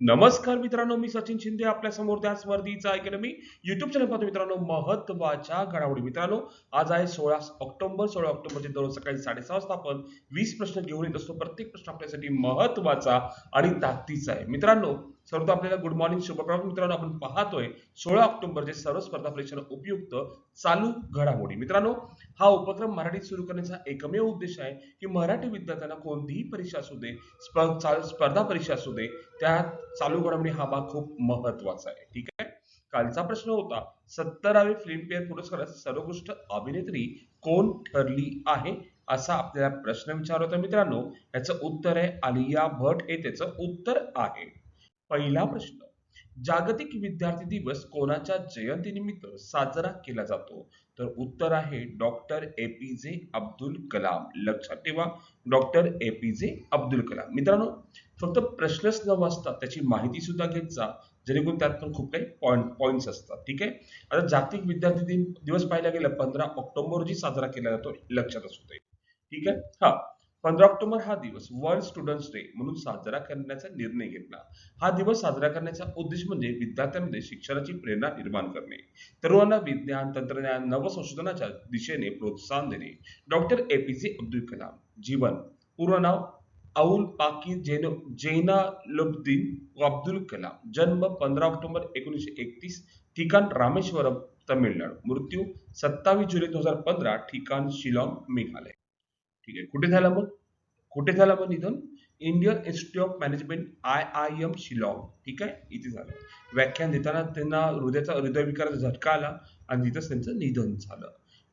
नमस्कार मित्रांनो मी सचिन शिंदे आपल्यासमोर त्या स्पर्धेचा अकॅडमी युट्यूब चॅनल पाहतो मित्रांनो महत्त्वाच्या घडामोडी. मित्रांनो आज आहे सोळा ऑक्टोबर सोळा ऑक्टोबरचे दररोज सकाळी साडेसहा वाजता आपण वीस प्रश्न घेऊन येत असतो. प्रत्येक प्रश्न आपल्यासाठी महत्त्वाचा आणि ताकदीचा आहे. मित्रांनो सर्व आपल्याला गुड मॉर्निंग शुभप्रभात मित्रांनो आपण पाहतोय सोळा ऑक्टोबरचे सर्व स्पर्धा परीक्षा उपयुक्त चालू घडामोडी. मित्रांनो हा उपक्रम मराठीत सुरू करण्याचा एकमेव उद्देश आहे की मराठी विद्यार्थ्यांना कोणतीही परीक्षा असू दे स्पर्धा परीक्षा असू दे त्यात चालू घडामोडी हा भाग खूप महत्त्वाचा आहे. ठीक आहे? कालचा प्रश्न होता सत्तरावे फिल्मफेअर पुरस्कारात सर्वोत्कृष्ट अभिनेत्री कोण ठरली आहे? असा आपल्याला प्रश्न विचारला होता मित्रांनो. याचं उत्तर आहे आलिया भट. हे त्याचं उत्तर आहे. पहिला प्रश्न जागतिक विद्यार्थी दिवस कोणाच्या जयंतीनिमित्त साजरा केला जातो? तर उत्तर आहे डॉक्टर ए पी जे अब्दुल कलाम. लक्षात ठेवा डॉक्टर एपीजे अब्दुल कलाम. मित्रांनो फक्त प्रश्नच न वाचता त्याची माहिती सुद्धा घेत जा जेणेकरून त्यात पण खूप काही पॉइंट पॉइंट्स असतात. ठीक आहे? आता जागतिक विद्यार्थी दिन दिवस पाहायला गेलं पंधरा ऑक्टोबर रोजी साजरा केला जातो लक्षात असू दे. ठीक आहे? हा. पंधरा ऑक्टोबर हा दिवस वर्ल्ड स्टुडंट्स डे म्हणून साजरा करण्याचा निर्णय घेतला. हा दिवस साजरा करण्याचा उद्देश म्हणजे विद्यार्थ्यांमध्ये शिक्षणाची प्रेरणा निर्माण करणे. तरुणांना विज्ञान तंत्रज्ञान नवसंशोधनाच्या दिशेने प्रोत्साहन देणे. डॉक्टर ए पी जे अब्दुल कलाम. जीवन. पूर्ण नाव औल पाकी जैन जैनालुद्दीन अब्दुल कलाम. जन्म पंधरा ऑक्टोबर एकोणीसशे एकतीस ठिकाण रामेश्वरम तमिळनाडू. मृत्यू सत्तावीस जुलै दोन हजार पंधरा ठिकाण शिलाँग मेघालय. ठीक आहे. कुठे झालं मग कुठे झाला मग निधन Indian Institute of Management I I M Shillong ठीक आहे? इथे झालं. व्याख्यान देताना त्यांना हृदयाचा हृदयविकाराचा झटका आला आणि तिथंच त्यांचं निधन झालं.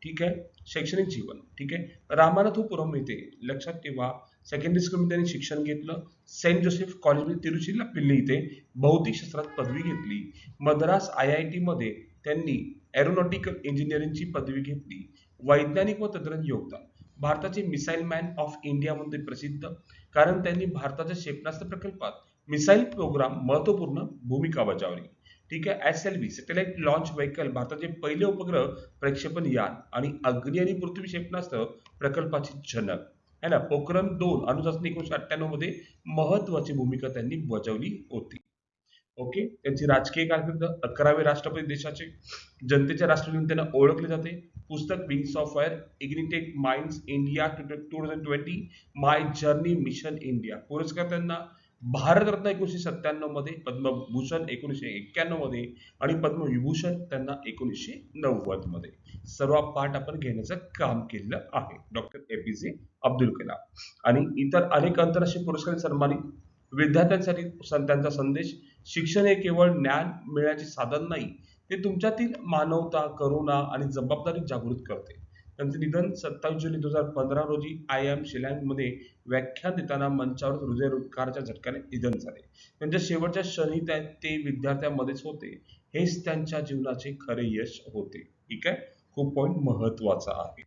ठीक आहे? शैक्षणिक जीवन. ठीक आहे? रामानाथपुरम येथे लक्षात ठेवा. सेकंडरी स्कूलमध्ये त्यांनी शिक्षण घेतलं. सेंट जोसेफ कॉलेज तिरुचिला पिल्ली इथे भौतिक शास्त्रात पदवी घेतली. मद्रास आय आय टी मध्ये त्यांनी एरोनॉटिकल इंजिनिअरिंगची पदवी घेतली. वैज्ञानिक व तंत्रज्ञ योगदान. भारताचे मिसाईल मॅन ऑफ इंडिया म्हणून प्रसिद्ध. कारण त्यांनी भारताच्या क्षेपणास्त्र प्रकल्पात मिसाईल प्रोग्राम महत्त्वपूर्ण भूमिका बजावली. ठीक आहे S L V satellite launch vehicle भारताचे पहिले उपग्रह प्रक्षेपण यान आणि अग्नी आणि पृथ्वी क्षेपणास्त्र प्रकल्पाची जनक है ना? पोखरण दोन अणुचाचणी एकोणीशे अठ्ठ्याण्णवमध्ये महत्वाची भूमिका त्यांनी बजावली होती. ओके? त्यांची राजकीय कारकीर्द अकरावे राष्ट्रपती देशाचे जनतेच्या राष्ट्रपती म्हणून त्यांना ओळखले जाते. पुस्तक wings of fire ignited minds India two thousand twenty my journey mission India पुरस्कार त्यांना भारतरत्न एकोणीसशे सत्त्याण्णवमध्ये पद्मभूषण एकोणीसशे एक्क्याण्णवमध्ये आणि पद्मविभूषण त्यांना एकोणीसशे नव्वदमध्ये. सर्व पाठ आपण घेण्याचं काम केलेलं आहे. डॉक्टर ए पी जे अब्दुल कलाम. आणि इतर अनेक आंतरराष्ट्रीय पुरस्कार सन्मानित विद्यार्थ्यांसाठी त्यांचा संदेश शिक्षण हे केवळ ज्ञान मिळण्याचे साधन नाही ते तुमच्यातील मानवता करुणा आणि जबाबदारी जागृत करते. त्यांचे निधन सत्तावीस जुलै दोन हजार पंधरा रोजी आय एममध्ये व्याख्यान देताना मंचावर हृदयविकाराच्या झटक्याने निधन झाले. त्यांच्या शेवटच्या क्षणी त्या- ते विद्यार्थ्यांमध्येच होते. हेच त्यांच्या जीवनाचे खरे यश होते. ठीक आहे? खूप पॉईंट महत्त्वाचा आहे.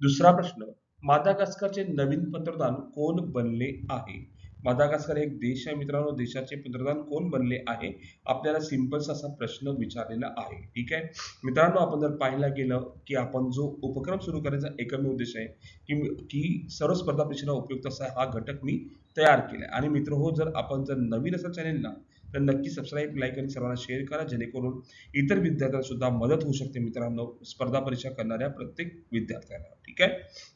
दुसरा प्रश्न मादागास्करचे नवीन पंतप्रधान कोण बनले आहे? मादागास्कर एक देश आहे. मित्रांनो देशाचे पंतप्रधान कोण बनले आहे? आपल्याला सिंपल्स असा प्रश्न विचारलेला आहे. ठीक आहे? मित्रांनो आपण जर पाहायला गेलं की आपण जो उपक्रम सुरू करायचा एकमेव उद्देश आहे की की सर्व स्पर्धा परीक्षेला उपयुक्त असा हा घटक मी तयार केला आणि मित्र हो जर आपण जर नवीन असेल चॅनेलला तर नक्की सबस्क्राईब लाईक आणि सर्वांना शेअर करा. जेणेकरून इतर विद्यार्थ्यांना सुद्धा मदत होऊ शकते मित्रांनो स्पर्धा परीक्षा करणाऱ्या प्रत्येक विद्यार्थ्याला ठीक आहे?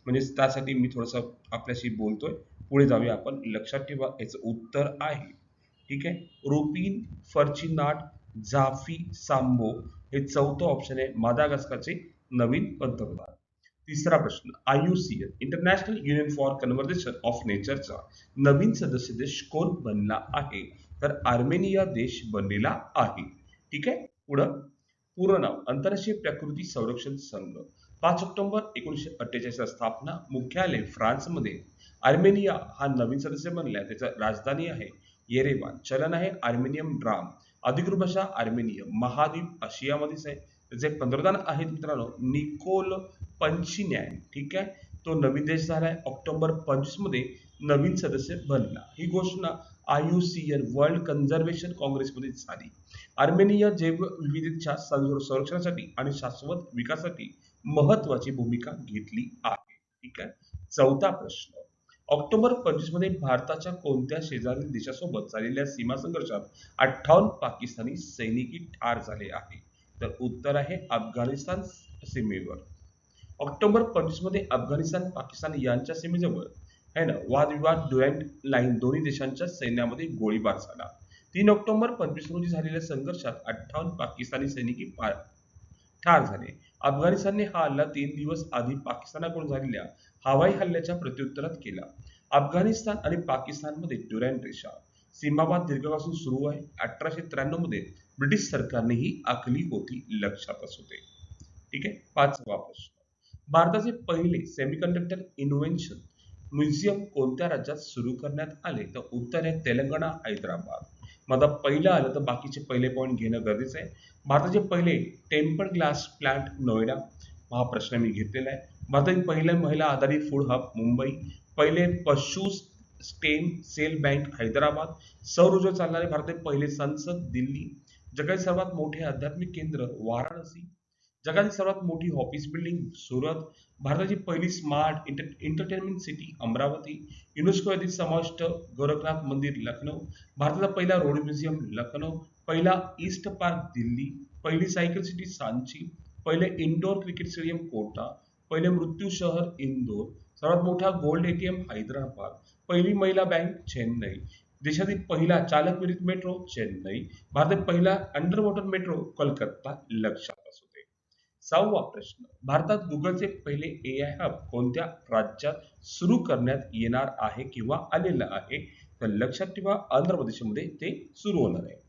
म्हणजे त्यासाठी मी थोडंसं आपल्याशी बोलतोय. पुढे जाऊया आपण. लक्षात ठेवा याचं उत्तर आहे. ठीक आहे? रुपीन फर्चिनाट जाफी सांबो हे चौथं ऑप्शन आहे मादागास्करचे नवीन पंतप्रधान. तिसरा प्रश्न IUCN international union for conservation of नेचरचा नवीन सदस्य देश कोण बनला आहे? तर आर्मेनिया देश बनलेला आहे. ठीक आहे? पुढं. पूर्ण नाव आंतरराष्ट्रीय प्रकृती संरक्षण संघ. पाच ऑक्टोबर एकोणीसशे अठ्ठेचाळीस स्थापना मुख्यालय फ्रान्समध्ये. आर्मेनिया हा नवीन सदस्य बनलाय त्याचं राजधानी आहे येरेवान. चलन आहे आर्मेनियम ड्राम अधिकृत भाषा आर्मेनियम महाद्वीप आशियामध्येच आहे. त्याचे पंतप्रधान आहेत मित्रांनो निकोल पंचिन्यान. ठीक आहे? तो नवीन देश झालाय. ऑक्टोबर पंचवीसमध्ये नवीन सदस्य बनला. ही घोषणा आयुसीएन वर्ल्ड कन्झर्वेशन काँग्रेसमध्ये झाली. आर्मेनिया जैव विविधतेच्या संरक्षणासाठी आणि शाश्वत विकासासाठी महत्वाची भूमिका घेतली आहे. ठीक आहे? चौथा प्रश्न. ऑक्टोबर पंचवीसमध्ये भारताच्या कोणत्या शेजारील देशासोबत झालेल्या सीमा संघर्षात अठ्ठावन्न पाकिस्तानी सैनिकी ठार झाले आहे? तर उत्तर आहे अफगाणिस्तान सीमेवर. ऑक्टोबर पंचवीसमध्ये अफगाणिस्तान पाकिस्तान यांच्या सीमेजवळ है ना वादविवाद डुएंट लाईन दोन्ही देशांच्या सैन्यामध्ये गोळीबार झाला. तीन ऑक्टोबर पंचवीस रोजी झालेल्या संघर्षात अठ्ठावन्न पाकिस्तानी सैनिकी ठार झाले. अफगाणिस्तानने हा हल्ला तीन दिवस आधी पाकिस्तानाकडून झालेल्या हवाई हल्ल्याच्या प्रत्युत्तरात केला. अफगाणिस्तान आणि पाकिस्तानमध्ये ड्युरॅन रेषा. सीमावाद दीर्घकाळापासून सुरू आहे. अठराशे त्र्याण्णवमध्ये ब्रिटिश सरकारने ही आखली होती लक्षातच होते ठीक आहे? पाचवा प्रश्न. भारताचे पहिले सेमीकंडक्टर इन्व्हेन्शन म्युझियम कोणत्या राज्यात सुरू करण्यात आले? तर उत्तर आहे तेलंगणा हैदराबाद. मग आता पहिलं आलं तर बाकीचे पहिले पॉईंट घेणं गरजेचं आहे. भारताचे पहिले टेम्पर ग्लास प्लांट नोएडा. हा प्रश्न मी घेतलेला आहे. भारतातील पहिले महिला आधारित फूड हब मुंबई. पहिले पशु स्टेम सेल बँक हैदराबाद. सौर ऊर्जा चालणारे भारतातील पहिले संसद दिल्ली. जगातील सर्वात मोठे आध्यात्मिक केंद्र वाराणसी. जगातील सर्वात मोठी ऑफिस बिल्डिंग सुरत. भारताची पहिली smart entertainment city Amaravati. UNESCO यादीत समाविष्ट गोरखनाथ मंदिर लखनौ. भारताचा पहिला रोड म्युझियम लखनौ. पहिला ईस्ट पार्क दिल्ली. पहिली सायकल सिटी सांची. पहिले इंडोर क्रिकेट स्टेडियम कोटा. पहिले मृत्यू शहर इंदोर सर्वात मोठा गोल्ड एटीएम हैदराबाद पहिली महिला बँक चेन्नई देशातील पहिला चालक मेट्रो चेन्नई भारतात पहिला अंडर वॉटर मेट्रो कोलकाता लक्षात असू दे. सहावा प्रश्न भारतात गुगलचे पहिले ए आय हब कोणत्या राज्यात सुरू करण्यात येणार आहे किंवा आलेलं आहे? तर लक्षात ठेवा आंध्र प्रदेशमध्ये ते सुरू होणार आहे.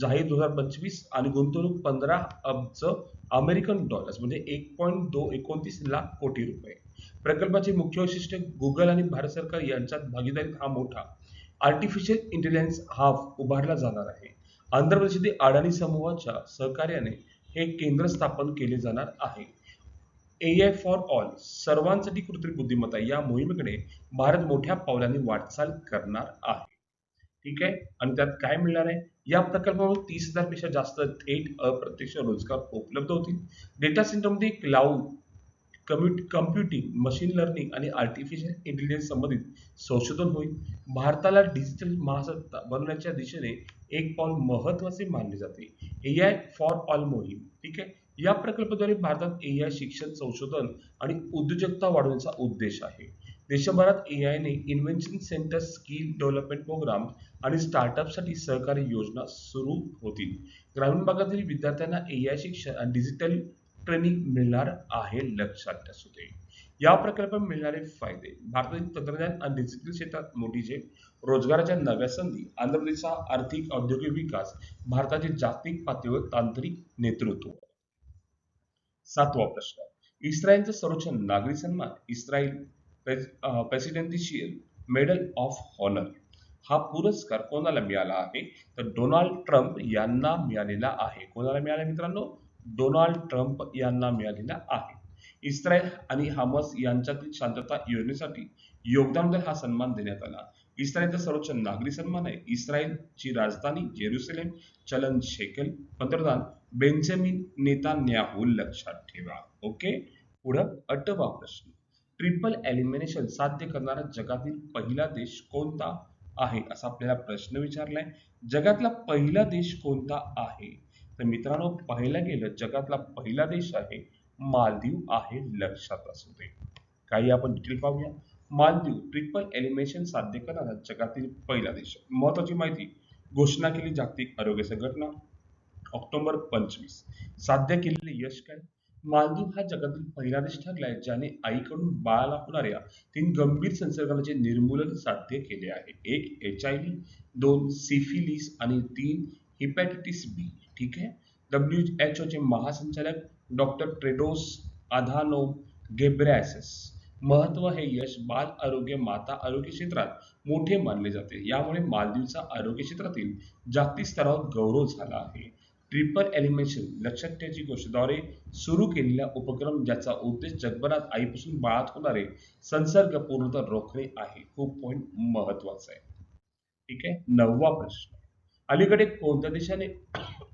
जाहीर दोन हजार पंचवीस आणि गुंतवणूक पंधरा अब्ज अमेरिकन डॉलर्स म्हणजे एक पॉईंट दो एकोणतीस लाख कोटी रुपये. प्रकल्पाचे मुख्य वैशिष्ट्य गुगल आणि भारत सरकार यांच्यात भागीदारीत हा मोठा आर्टिफिशियल इंटेलिजन्स हाफ उभारला जाणार आहे. आंध्र प्रदेशातील अडाणी समूहाच्या सहकार्याने हे केंद्र स्थापन केले जाणार आहे. ए आय फॉर ऑल सर्वांसाठी कृत्रिम बुद्धिमत्ता या मोहिमेकडे भारत मोठ्या पावलांनी वाटचाल करणार आहे. ठीक आहे? आणि त्यात काय मिळणार आहे? या प्रकल्पामध्ये तीस हजारपेक्षा जास्त थेट अप्रत्यक्ष रोजगार उपलब्ध होतील. डेटा सेंटरमध्ये cloud compute computing machine learning आणि आर्टिफिशियल इंटेलिजन्स संबंधित संशोधन होईल. भारताला डिजिटल महासत्ता बनवण्याच्या दिशेने एक पाऊल महत्त्वाचे मानले जाते. ए आय फॉर ऑल मोहीम. ठीक आहे? या प्रकल्पाद्वारे भारतात ए आय शिक्षण संशोधन आणि उद्योजकता वाढवण्याचा उद्देश आहे. देशभरात A आयने invention centre skill development programme आणि स्टार्टअपसाठी सहकारी योजना सुरू होतील. ग्रामीण भागातील विद्यार्थ्यांना ए आय शिक्षण आणि डिजिटल ट्रेनिंग मिळणार आहे लक्षात असू दे. या प्रकल्पात मिळणारे फायदे भारतातील तंत्रज्ञान आणि डिजिटल क्षेत्रात मोठी झेप रोजगाराच्या नव्या संधी आंध्र प्रदेशचा आर्थिक औद्योगिक विकास भारताचे जागतिक पातळीवर तांत्रिक नेतृत्व. सातवा प्रश्न इस्रायलचा सर्वोच्च नागरी सन्मान Israel presidential medal of honour. हा पुरस्कार कोणाला मिळाला आहे? तर डोनाल्ड ट्रम्प यांना मिळालेला आहे. कोणाला मिळाला मित्रांनो? डोनाल्ड ट्रम्प यांना मिळालेला आहे. इस्रायल आणि हामस यांच्यातील शांतता योजनेसाठी योगदान हा सन्मान देण्यात आला. इस्रायलचा सर्वोच्च नागरी सन्मान आहे. इस्रायलची राजधानी जेरुसलेम चलन शेकेल पंतप्रधान बेंजामिन नेतान्याहू लक्षात ठेवा. ओके? पुढं अटवा प्रश्न. ट्रिपल एलिमिनेशन साध्य करणारा जगातील पहिला देश कोणता आहे असा आपल्याला प्रश्न विचारलाय. जगातला पहिला देश कोणता आहे? तर मित्रांनो पाहायला गेलं जगातला पहिला देश आहे मालदीव आहे लक्षात असू दे. काही आपण डिटेल पाहूया. मालदीव ट्रिपल एलिमिनेशन साध्य करणारा जगातील पहिला देश. महत्वाची माहिती घोषणा केली जागतिक आरोग्य संघटना ऑक्टोबर पंचवीस. साध्य केलेले यश काय? मालदीव हा जगातील पहिला देश ठरलाय ज्याने आईकडून बाळाला होणाऱ्या तीन गंभीर संसर्गाचे निर्मूलन साध्य केले आहे. एक एच आय व्ही दोन सिफिलिस आणि तीन हिपॅटिटिस बी ठीक आहे? डब्ल्यू एच चे महासंचालक डॉक्टर ट्रेडोस आधानो गेब्रॅसिस महत्त्व हे यश बाल आरोग्य माता आरोग्य क्षेत्रात मोठे मानले जाते. यामुळे मालदीवचा आरोग्य क्षेत्रातील जागतिक स्तरावर गौरव झाला आहे. ट्रिपल एलिमिनेशन लक्षात ठेवायची गोष्टीद्वारे सुरू केलेला उपक्रम ज्याचा उद्देश जगभरात आईपासून बाळात होणारे संसर्ग पूर्णतः रोखणे आहे. खूप पॉईंट महत्त्वाचा आहे. ठीक आहे? नववा प्रश्न. अलीकडे कोणत्या देशाने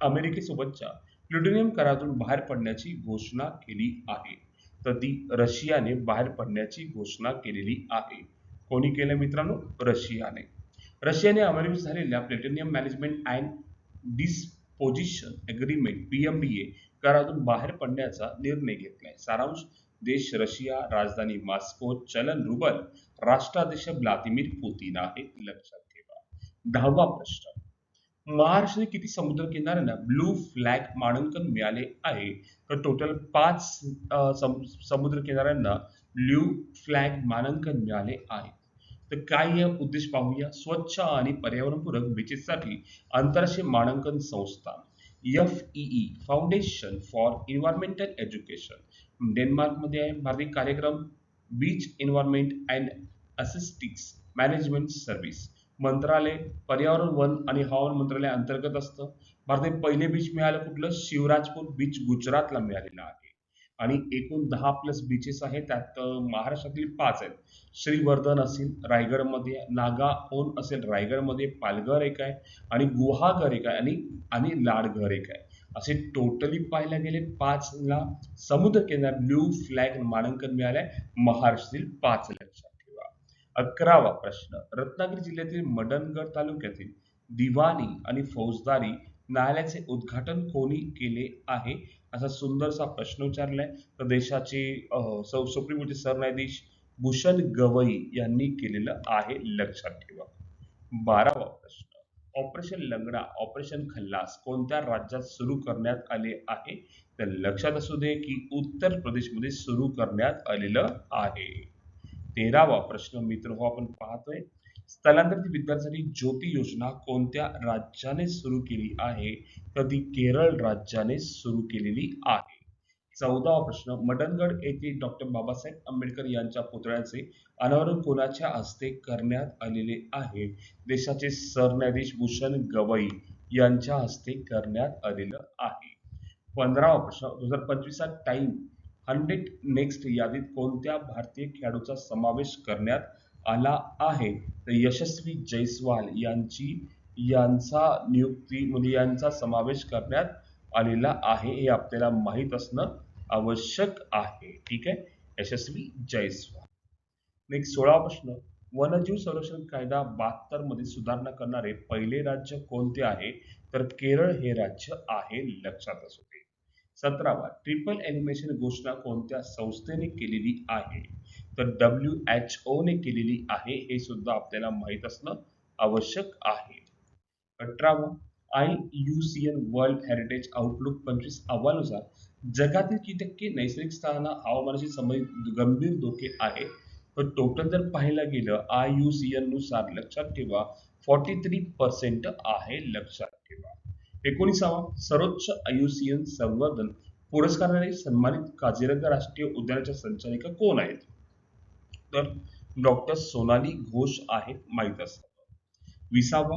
अमेरिकेसोबतच्या प्लुटोनियम करारातून बाहेर पडण्याची घोषणा केली आहे? तर ती रशियाने बाहेर पडण्याची घोषणा केलेली आहे. कोणी केलं मित्रांनो? रशियाने. रशियाने अमेरिकेत झालेल्या plutonium management and disposition agreement PMDA करातून बाहेर पडण्याचा निर्णय घेतलाय. सारांश देश रशिया राजधानी मॉस्को चलन रुबल राष्ट्राध्यक्ष व्लादिमीर पुतीन आहे. लक्षात ठेवा. दहावा प्रश्न. महाराष्ट्राने किती समुद्र किनाऱ्यांना ब्लू फ्लॅग मानांकन मिळाले आहे? तर टोटल पाच सम- समुद्र किनाऱ्यांना ब्लू फ्लॅग मानांकन मिळाले आहे. तर काय या उद्देश पाहूया? स्वच्छ आणि पर्यावरणपूरक बीचेससाठी आंतरराष्ट्रीय मानांकन संस्था F E foundation for environmental education डेन्मार्कमध्ये आहे. भारतीय कार्यक्रम beach environment and aesthetics management service. मंत्रालय पर्यावरण वन आणि हवामान मंत्रालय अंतर्गत असतं. भारतात पहिले बीच मिळालं कुठलं? शिवराजपूर बीच गुजरातला मिळालेलं आहे. आणि एकूण दहा प्लस बीचेस आहेत. त्यात महाराष्ट्रातील पाच आहेत. श्रीवर्धन असेल रायगडमध्ये नागा ओन असेल रायगडमध्ये पालघर एक आहे आणि गुहागर एक आहे आणि आणि लाडघर एक आहे. असे टोटली पाहायला गेले पाचला समुद्र किनार ब्ल्यू फ्लॅग मानांकन मिळालं आहे महाराष्ट्रातील पाच लक्षात ठेवा. अकरावा प्रश्न रत्नागिरी जिल्ह्यातील मडनगड तालुक्यातील दिवाणी आणि फौजदारी न्यायालयाचे उद्घाटन कोणी केले आहे? असा सुंदरसा प्रश्न विचारलाय तर देशाचे अं, सुप्रीम कोर्टचे सरन्यायाधीश भूषण गवई यांनी केलेलं आहे लक्षात ठेवा. बारावा प्रश्न. ऑपरेशन लंगडा ऑपरेशन खल्लास कोणत्या राज्यात सुरू करण्यात आले आहे? तर लक्षात असू दे की उत्तर प्रदेशमध्ये सुरू करण्यात आलेलं आहे. तेरावा प्रश्न मित्र हो आपण पाहतोय. स्थलांतरित विद्यार्थ्यांसाठी ज्योती योजना कोणत्या राज्याने सुरू केली आहे? तर ती केरळ राज्याने सुरू केलेली आहे. चौदावा प्रश्न मडनगड येथे डॉक्टर बाबासाहेब आंबेडकर यांच्या पुतळ्याचे अनावरण कोणाच्या हस्ते करण्यात आलेले आहे? देशाचे सरन्यायाधीश भूषण गवई यांच्या हस्ते करण्यात आलेलं आहे. पंधरावा प्रश्न दोन हजार पंचवीसचा टाइम हंड्रेड नेक्स्ट यादीत कोणत्या भारतीय खेळाडूचा समावेश करण्यात आला आहे. तर यशस्वी जयस्वाल यांची यांचा नियुक्ती म्हणजे यांचा समावेश करण्यात आलेला आहे हे आपल्याला माहीत असणं आवश्यक आहे. ठीक आहे? यशस्वी जयस्वाल नेक्स्ट सोळा प्रश्न. वनजीव संरक्षण कायदा बहात्तरमध्ये सुधारणा करणारे पहिले राज्य कोणते आहे? तर केरळ हे राज्य आहे लक्षात असू दे. सतरावा. ट्रिपल एनिमेशन घोषणा कोणत्या संस्थेने केलेली आहे? तर डब्ल्यू एच ओने केलेली आहे हे सुद्धा आपल्याला माहीत असणं आवश्यक आहे. अठरावा I U C N world heritage outlook पंचवीस अहवालानुसार जगातील किती टक्के नैसर्गिक स्थानांना हवामानाशी संबंधित गंभीर धोके आहे. तर टोटल जर पाहायला गेलं आय यू सी एननुसार लक्षात ठेवा फॉर्टी थ्री पर्सेंट आहे लक्षात ठेवा. एकोणीसावा सर्वोच्च आयुसीएन संवर्धन पुरस्काराने सन्मानित काझीरंगा राष्ट्रीय उद्यानाच्या संचालिका कोण आहेत? तर डॉक्टर सोनाली घोष आहेत माहीत असतात विसावा.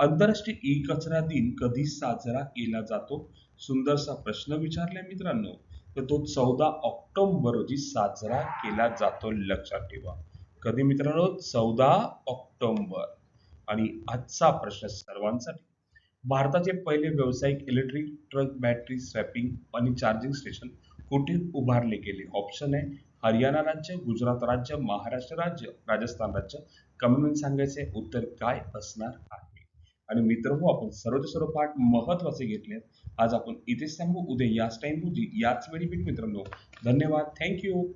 आंतरराष्ट्रीय ई कचरा दिन कधी साजरा केला जातो? सुंदरसा प्रश्न विचारलाय मित्रांनो. तर तो चौदा ऑक्टोबर रोजी साजरा केला जातो लक्षात ठेवा. कधी मित्रांनो? चौदा ऑक्टोबर. आणि आजचा प्रश्न सर्वांसाठी. भारताचे पहिले व्यावसायिक इलेक्ट्रिक ट्रक बॅटरी स्वॅपिंग आणि चार्जिंग स्टेशन कुठे उभारले गेले? ऑप्शन आहे हरियाणा राज्य गुजरात राज्य महाराष्ट्र राज्य राजस्थान राज्य. कमेंट सांगायचे उत्तर काय असणार आहे? आणि मित्र हो आपण सर्वचे सर्व पाठ महत्त्वाचे घेतले आज आपण इथेच थांबू. उद्या याच टाइम रोजी याच वेळी भेट मित्रांनो. धन्यवाद. थँक्यू